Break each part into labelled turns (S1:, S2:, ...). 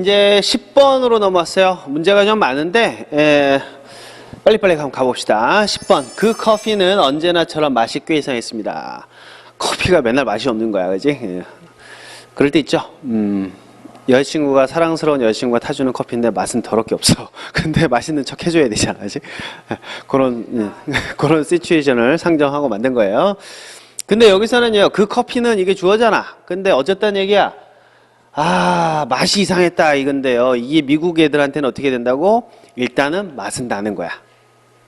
S1: 이제 10번으로 넘어왔어요. 문제가 좀 많은데, 에, 빨리빨리 한번 가봅시다. 10번. 그 커피는 언제나처럼 맛이 꽤 이상했습니다. 커피가 맨날 맛이 없는 거야, 그지? 예. 그럴 때 있죠. 음, 여자친구가 사랑스러운 여자친구가 타주는 커피인데 맛은 더럽게 없어. 근데 맛있는 척 해줘야 되잖아, 그지? 예, 그런, 예, 그런 시츄에이션을 상정하고 만든 거예요. 근데 여기서는요, 그 커피는 이게 주어잖아. 근데 어쨌다는 얘기야. 아, 맛이 이상했다 이건데요. 이게 미국 애들한테는 어떻게 된다고? 일단은 맛은 나는 거야.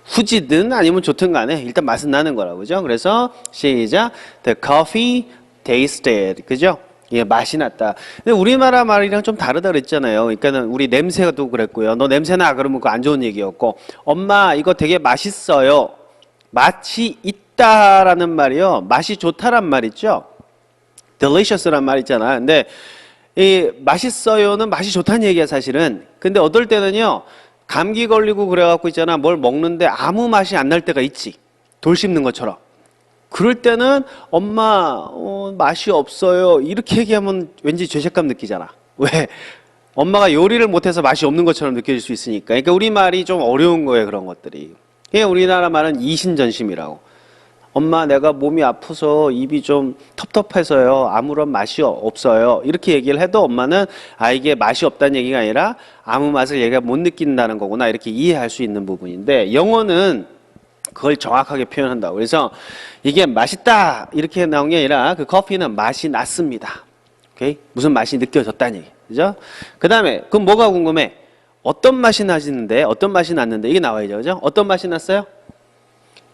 S1: 후지든 아니면 좋든 간에 일단 맛은 나는 거라고 그죠? 그래서 시작. The coffee tasted. 그죠? 예, 맛이 났다. 근데 우리나라 말이랑 좀 다르다 그랬잖아요. 그러니까는 우리 냄새도 그랬고요. 너 냄새 나 그러면 그거 안 좋은 얘기였고. 엄마 이거 되게 맛있어요. 맛이 있다라는 말이요. 맛이 좋다란 말 있죠? delicious란 말 있잖아. 근데 이 맛있어요는 맛이 좋다는 얘기야 사실은. 근데 어떨 때는요 감기 걸리고 그래갖고 있잖아 뭘 먹는데 아무 맛이 안 날 때가 있지. 돌 씹는 것처럼. 그럴 때는 엄마 어, 맛이 없어요 이렇게 얘기하면 왠지 죄책감 느끼잖아. 왜? 엄마가 요리를 못해서 맛이 없는 것처럼 느껴질 수 있으니까. 그러니까 우리 말이 좀 어려운 거예요 그런 것들이. 그냥 우리나라 말은 이신전심이라고. 엄마 내가 몸이 아파서 입이 좀 텁텁해서요. 아무런 맛이 없어요. 이렇게 얘기를 해도 엄마는 아 이게 맛이 없다는 얘기가 아니라 아무 맛을 얘가 못 느낀다는 거구나. 이렇게 이해할 수 있는 부분인데 영어는 그걸 정확하게 표현한다고. 그래서 이게 맛있다. 이렇게 나온 게 아니라 그 커피는 맛이 났습니다. 오케이? 무슨 맛이 느껴졌다는 얘기. 그죠? 그 다음에 그럼 뭐가 궁금해? 어떤 맛이 나시는데 어떤 맛이 났는데 이게 나와야죠. 그죠? 어떤 맛이 났어요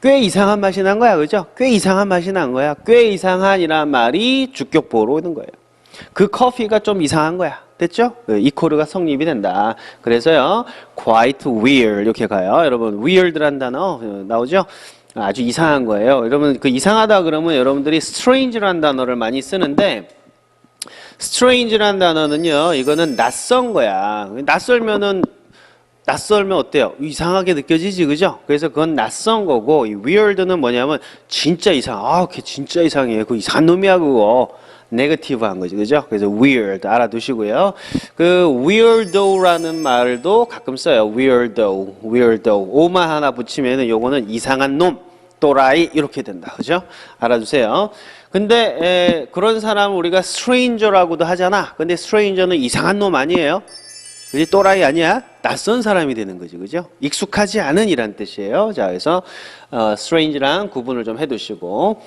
S1: 꽤 이상한 맛이 난 거야, 그죠? 꽤 이상한 맛이 난 거야. 꽤 이상한이란 말이 주격보로 오는 거예요. 그 커피가 좀 이상한 거야. 됐죠? 이코르가 성립이 된다. 그래서요, quite weird 이렇게 가요. 여러분, weird란 단어 어, 나오죠? 아주 이상한 거예요. 여러분, 그 이상하다 그러면 여러분들이 strange란 단어를 많이 쓰는데 strange란 단어는요, 이거는 낯선 거야. 낯설면은 낯설면 어때요? 이상하게 느껴지지, 그죠? 그래서 그건 낯선 거고, 이 weird는 뭐냐면, 진짜 이상, 아, 걔 진짜 이상해. 그 이상한 놈이야, 그거. 네거티브 한 거지, 그죠? 그래서 weird 알아두시고요. 그 weirdo라는 말도 가끔 써요. weirdo, weirdo. 오만 하나 붙이면은 요거는 이상한 놈, 또라이 이렇게 된다, 그죠? 알아두세요. 근데 에, 그런 사람 우리가 stranger라고도 하잖아. 근데 stranger는 이상한 놈 아니에요? 그지 또라이 아니야? 낯선 사람이 되는 거지, 그죠? 익숙하지 않은 이란 뜻이에요. 자, 그래서 어, strange랑 구분을 좀 해두시고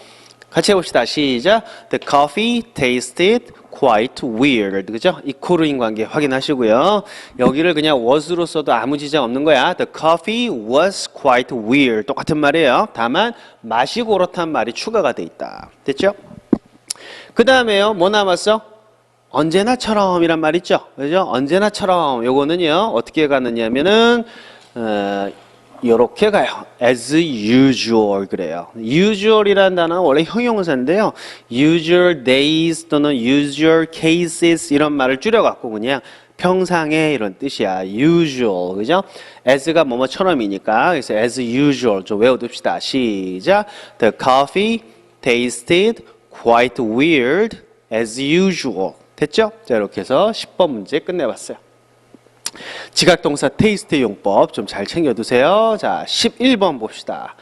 S1: 같이 해봅시다. 시작. The coffee tasted quite weird. 그죠? 이 코르인 관계 확인하시고요. 여기를 그냥 was로 써도 아무 지장 없는 거야. The coffee was quite weird. 똑같은 말이에요. 다만 맛이 그렇단 말이 추가가 돼 있다. 됐죠? 그 다음에요. 뭐 남았어? 언제나처럼이란 말 있죠. 그죠? 언제나처럼 요거는요. 어떻게 가느냐면은 어, 요렇게 가요. as usual 그래요. usual이라는 단어는 원래 형용사인데요. usual days 또는 usual cases 이런 말을 줄여 갖고 그냥 평상의 이런 뜻이야. usual. 그죠? as가 뭐뭐처럼이니까 그래서 as usual 좀 외워 둡시다. 시작. The coffee tasted quite weird as usual. 됐죠? 자, 이렇게 해서 10번 문제 끝내봤어요. 지각동사 테이스트 용법 좀 잘 챙겨두세요. 자, 11번 봅시다.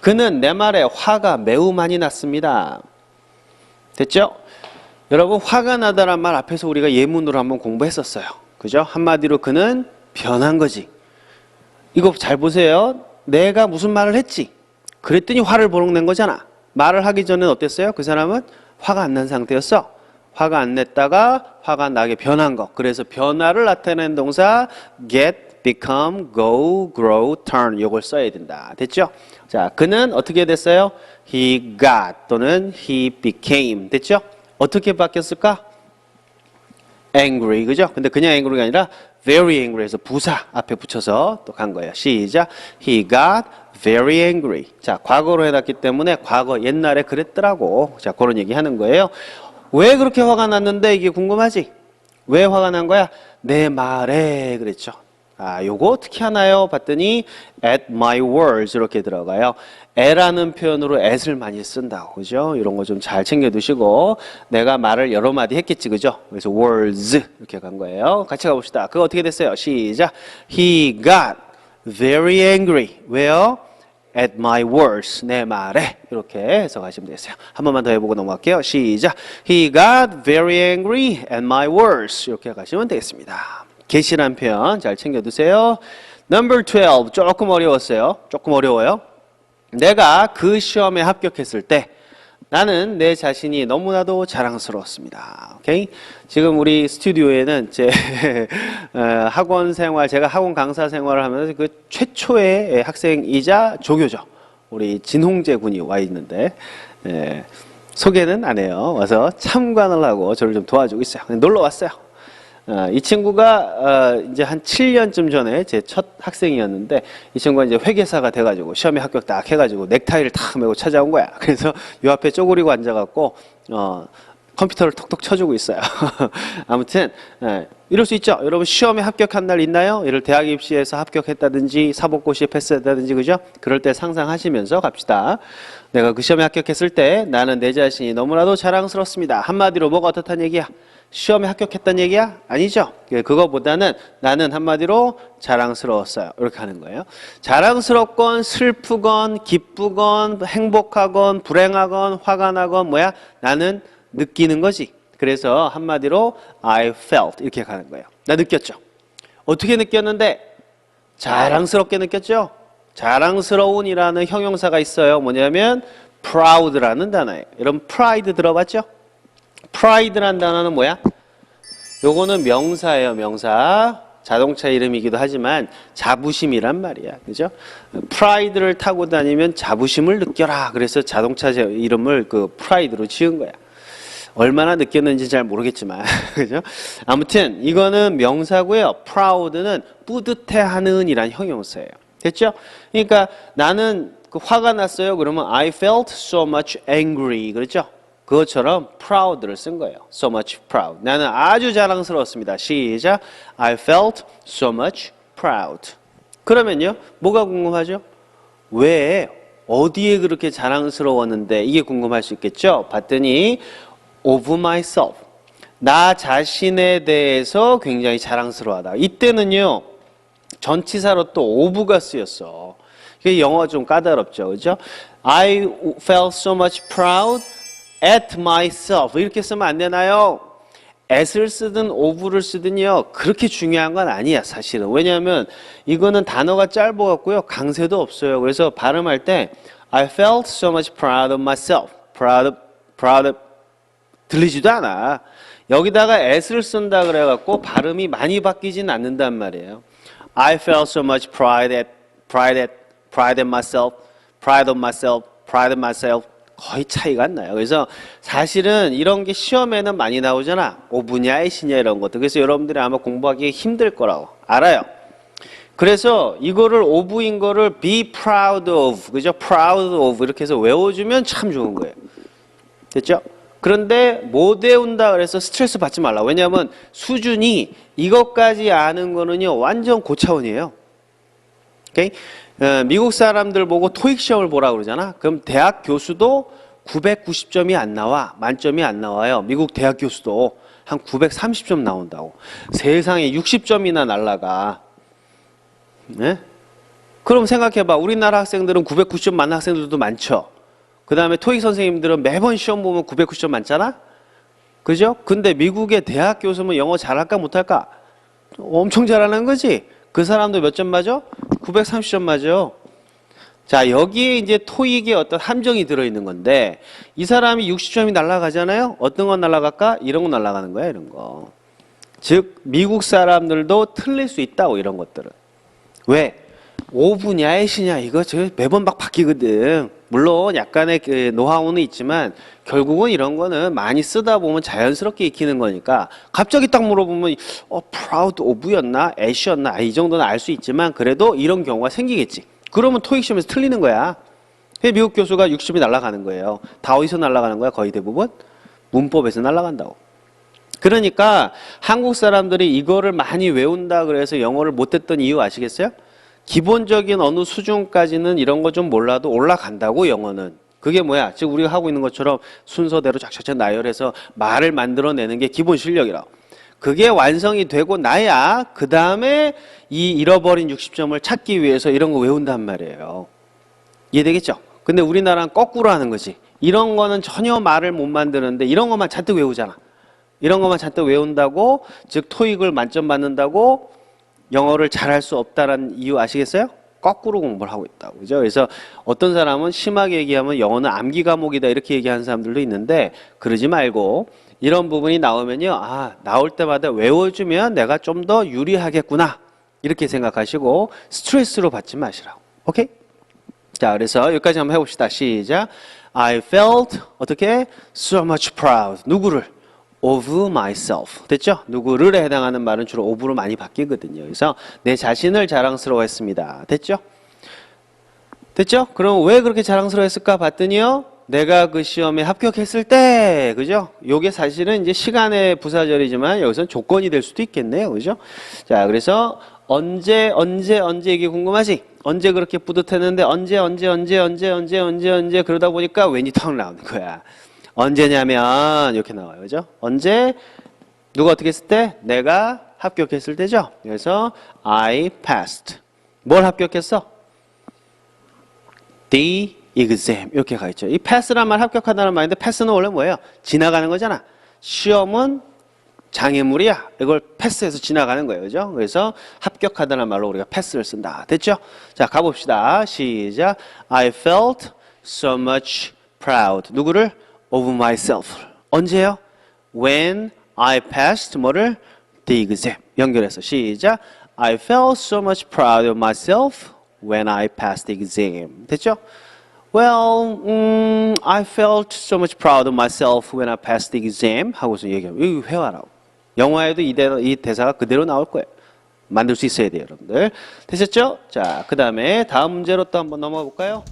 S1: 그는 내 말에 화가 매우 많이 났습니다. 됐죠? 여러분, 화가 나다란 말 앞에서 우리가 예문으로 한번 공부했었어요. 그죠? 한마디로 그는 변한 거지. 이거 잘 보세요. 내가 무슨 말을 했지? 그랬더니 화를 보록 낸 거잖아. 말을 하기 전에 어땠어요? 그 사람은 화가 안 난 상태였어. 화가 안 냈다가 화가 나게 변한 것. 그래서 변화를 나타내는 동사 get, become, go, grow, turn 이걸 써야 된다. 됐죠? 자, 그는 어떻게 됐어요? He got 또는 he became. 됐죠? 어떻게 바뀌었을까? angry. 그죠? 근데 그냥 angry가 아니라 very angry해서 부사 앞에 붙여서 또 간 거예요. 시작. He got very angry. 자, 과거로 해놨기 때문에 과거 옛날에 그랬더라고. 자, 그런 얘기 하는 거예요. 왜 그렇게 화가 났는데 이게 궁금하지? 왜 화가 난 거야? 내 말에 그랬죠. 아, 요거 어떻게 하나요? 봤더니 at my words 이렇게 들어가요. 애라는 표현으로 at을 많이 쓴다고 그죠? 이런 거 좀 잘 챙겨 두시고 내가 말을 여러 마디 했겠지 그죠? 그래서 words 이렇게 간 거예요. 같이 가 봅시다. 그거 어떻게 됐어요? 시작. He got very angry. 왜요? At my words 내 말에 이렇게 해석하시면 되겠어요. 한 번만 더 해보고 넘어갈게요. 시작. He got very angry at my words 이렇게 가시면 되겠습니다. get이란 표현 잘 챙겨두세요. Number 12 조금 어려웠어요. 조금 어려워요. 내가 그 시험에 합격했을 때 나는 내 자신이 너무나도 자랑스러웠습니다. 오케이? 지금 우리 스튜디오에는 제 어, 학원 생활, 제가 학원 강사 생활을 하면서 그 최초의 학생이자 조교죠. 우리 진홍재 군이 와 있는데 예, 소개는 안 해요. 와서 참관을 하고 저를 좀 도와주고 있어요. 놀러 왔어요. 어, 이 친구가 어, 이제 한 7년쯤 전에 제 첫 학생이었는데 이 친구가 이제 회계사가 돼가지고 시험에 합격 딱 해가지고 넥타이를 탁 메고 찾아온 거야. 그래서 요 앞에 쪼그리고 앉아갖고 어, 컴퓨터를 톡톡 쳐주고 있어요. 아무튼 예, 이럴 수 있죠. 여러분 시험에 합격한 날 있나요? 예를 대학 입시에서 합격했다든지 사법고시에 패스했다든지 그죠? 그럴 때 상상하시면서 갑시다. 내가 그 시험에 합격했을 때 나는 내 자신이 너무나도 자랑스럽습니다. 한마디로 뭐가 어떻다는 얘기야? 시험에 합격했다는 얘기야? 아니죠. 예, 그거보다는 나는 한마디로 자랑스러웠어요. 이렇게 하는 거예요. 자랑스럽건 슬프건 기쁘건 행복하건 불행하건 화가 나건 뭐야? 나는 느끼는 거지. 그래서 한마디로 I felt 이렇게 가는 거예요. 나 느꼈죠. 어떻게 느꼈는데 자랑스럽게 느꼈죠. 자랑스러운이라는 형용사가 있어요. 뭐냐면 proud라는 단어예요. 여러분 pride 들어봤죠? pride란 단어는 뭐야? 요거는 명사예요, 명사. 자동차 이름이기도 하지만 자부심이란 말이야. 그죠? pride를 타고 다니면 자부심을 느껴라. 그래서 자동차 제- 이름을 그 pride로 지은 거야. 얼마나 느꼈는지 잘 모르겠지만 그죠? 아무튼 이거는 명사고요. proud는 뿌듯해하는 이란 형용사예요. 됐죠? 그러니까 나는 그 화가 났어요. 그러면 I felt so much angry. 그렇죠? 그것처럼 proud를 쓴 거예요. So much proud. 나는 아주 자랑스러웠습니다. 시작. I felt so much proud. 그러면요. 뭐가 궁금하죠? 왜 어디에 그렇게 자랑스러웠는데 이게 궁금할 수 있겠죠? 봤더니 of myself. 나 자신에 대해서 굉장히 자랑스러워하다. 이때는요. 전치사로 또 of가 쓰였어. 이게 영어 좀 까다롭죠. 그죠? I felt so much proud at myself. 이렇게 쓰면 안 되나요? at을 쓰든 of를 쓰든요. 그렇게 중요한 건 아니야, 사실은. 왜냐하면 이거는 단어가 짧아 갖고요. 강세도 없어요. 그래서 발음할 때 I felt so much proud of myself. proud of, proud of 들리지도 않아. 여기다가 s를 쓴다 그래갖고 발음이 많이 바뀌진 않는단 말이에요. I felt so much pride at, pride at, pride at myself, pride of myself, pride of myself. 거의 차이가 안 나요. 그래서 사실은 이런 게 시험에는 많이 나오잖아. 오분야, 애시냐 이런 것도. 그래서 여러분들이 아마 공부하기 힘들 거라고 알아요. 그래서 이거를 오브인 거를 be proud of, 그죠? proud of 이렇게 해서 외워주면 참 좋은 거예요. 됐죠? 그런데 못 외운다 그래서 스트레스 받지 말라. 왜냐하면 수준이 이것까지 아는 거는요 완전 고차원이에요. 오케이? 어, 미국 사람들 보고 토익 시험을 보라 그러잖아. 그럼 대학 교수도 990점이 안 나와. 만점이 안 나와요. 미국 대학 교수도 한 930점 나온다고. 세상에 60점이나 날라가. 네? 그럼 생각해봐. 우리나라 학생들은 990점 맞는 학생들도 많죠. 그 다음에 토익 선생님들은 매번 시험 보면 990점 많잖아? 그죠? 근데 미국의 대학 교수면 영어 잘할까 못할까? 엄청 잘하는 거지? 그 사람도 몇 점 맞아? 930점 맞아. 자, 여기에 이제 토익의 어떤 함정이 들어있는 건데, 이 사람이 60점이 날아가잖아요? 어떤 건 날아갈까? 이런 거 날아가는 거야, 이런 거. 즉, 미국 사람들도 틀릴 수 있다고, 이런 것들은. 왜? 오분야, 애시냐, 이거 저 매번 막 바뀌거든. 물론 약간의 그 노하우는 있지만 결국은 이런 거는 많이 쓰다 보면 자연스럽게 익히는 거니까 갑자기 딱 물어보면 어 proud of였나 애쉬였나 아, 이 정도는 알 수 있지만 그래도 이런 경우가 생기겠지. 그러면 토익 시험에서 틀리는 거야. 미국 교수가 60이 날아가는 거예요. 다 어디서 날아가는 거야? 거의 대부분 문법에서 날아간다고. 그러니까 한국 사람들이 이거를 많이 외운다 그래서 영어를 못했던 이유 아시겠어요? 기본적인 어느 수준까지는 이런 거 좀 몰라도 올라간다고 영어는. 그게 뭐야? 지금 우리가 하고 있는 것처럼 순서대로 착착착 나열해서 말을 만들어내는 게 기본 실력이라. 그게 완성이 되고 나야 그 다음에 이 잃어버린 60점을 찾기 위해서 이런 거 외운단 말이에요. 이해되겠죠? 근데 우리나라는 거꾸로 하는 거지. 이런 거는 전혀 말을 못 만드는데 이런 것만 잔뜩 외우잖아. 이런 것만 잔뜩 외운다고 즉 토익을 만점 받는다고 영어를 잘할 수 없다라는 이유 아시겠어요? 거꾸로 공부를 하고 있다고 그죠? 그래서 어떤 사람은 심하게 얘기하면 영어는 암기 과목이다 이렇게 얘기하는 사람들도 있는데 그러지 말고 이런 부분이 나오면요 아 나올 때마다 외워주면 내가 좀 더 유리하겠구나 이렇게 생각하시고 스트레스로 받지 마시라고 오케이? 자, 그래서 여기까지 한번 해봅시다. 시작. I felt 어떻게 so much proud. 누구를? Of myself. 됐죠? 누구를에 해당하는 말은 주로 of로 많이 바뀌거든요. 그래서 내 자신을 자랑스러워했습니다. 됐죠? 됐죠? 그럼 왜 그렇게 자랑스러워했을까 봤더니요. 내가 그 시험에 합격했을 때, 그죠? 요게 사실은 이제 시간의 부사절이지만 여기서는 조건이 될 수도 있겠네요. 그죠? 자, 그래서 언제, 언제, 언제 이게 궁금하지? 언제 그렇게 뿌듯했는데 언제, 언제, 언제, 언제, 언제, 언제, 언제 그러다 보니까 웬이 턱 나오는 거야. 언제냐면 이렇게 나와요. 그죠? 언제 누가 어떻게 했을 때? 내가 합격했을 때죠. 그래서 I passed. 뭘 합격했어? The exam 이렇게 가 있죠. 이 pass란 말 합격하다는 말인데 pass는 원래 뭐예요? 지나가는 거잖아. 시험은 장애물이야. 이걸 패스해서 지나가는 거예요. 그죠? 그래서 합격하다는 말로 우리가 패스를 쓴다. 됐죠? 자, 가봅시다. 시작. I felt so much proud. 누구를? Of myself. 언제요? When I passed 뭐를? The exam. 연결해서 시작. I felt so much proud of myself when I passed the exam. 됐죠? Well, 음, I felt so much proud of myself when I passed the exam. 하고서 얘기하면 이거 회화라고. 영화에도 이, 대, 이 대사가 그대로 나올 거예요. 만들 수 있어야 돼요, 여러분들. 되셨죠? 자, 그 다음에 다음 문제로 또 한번 넘어가 볼까요?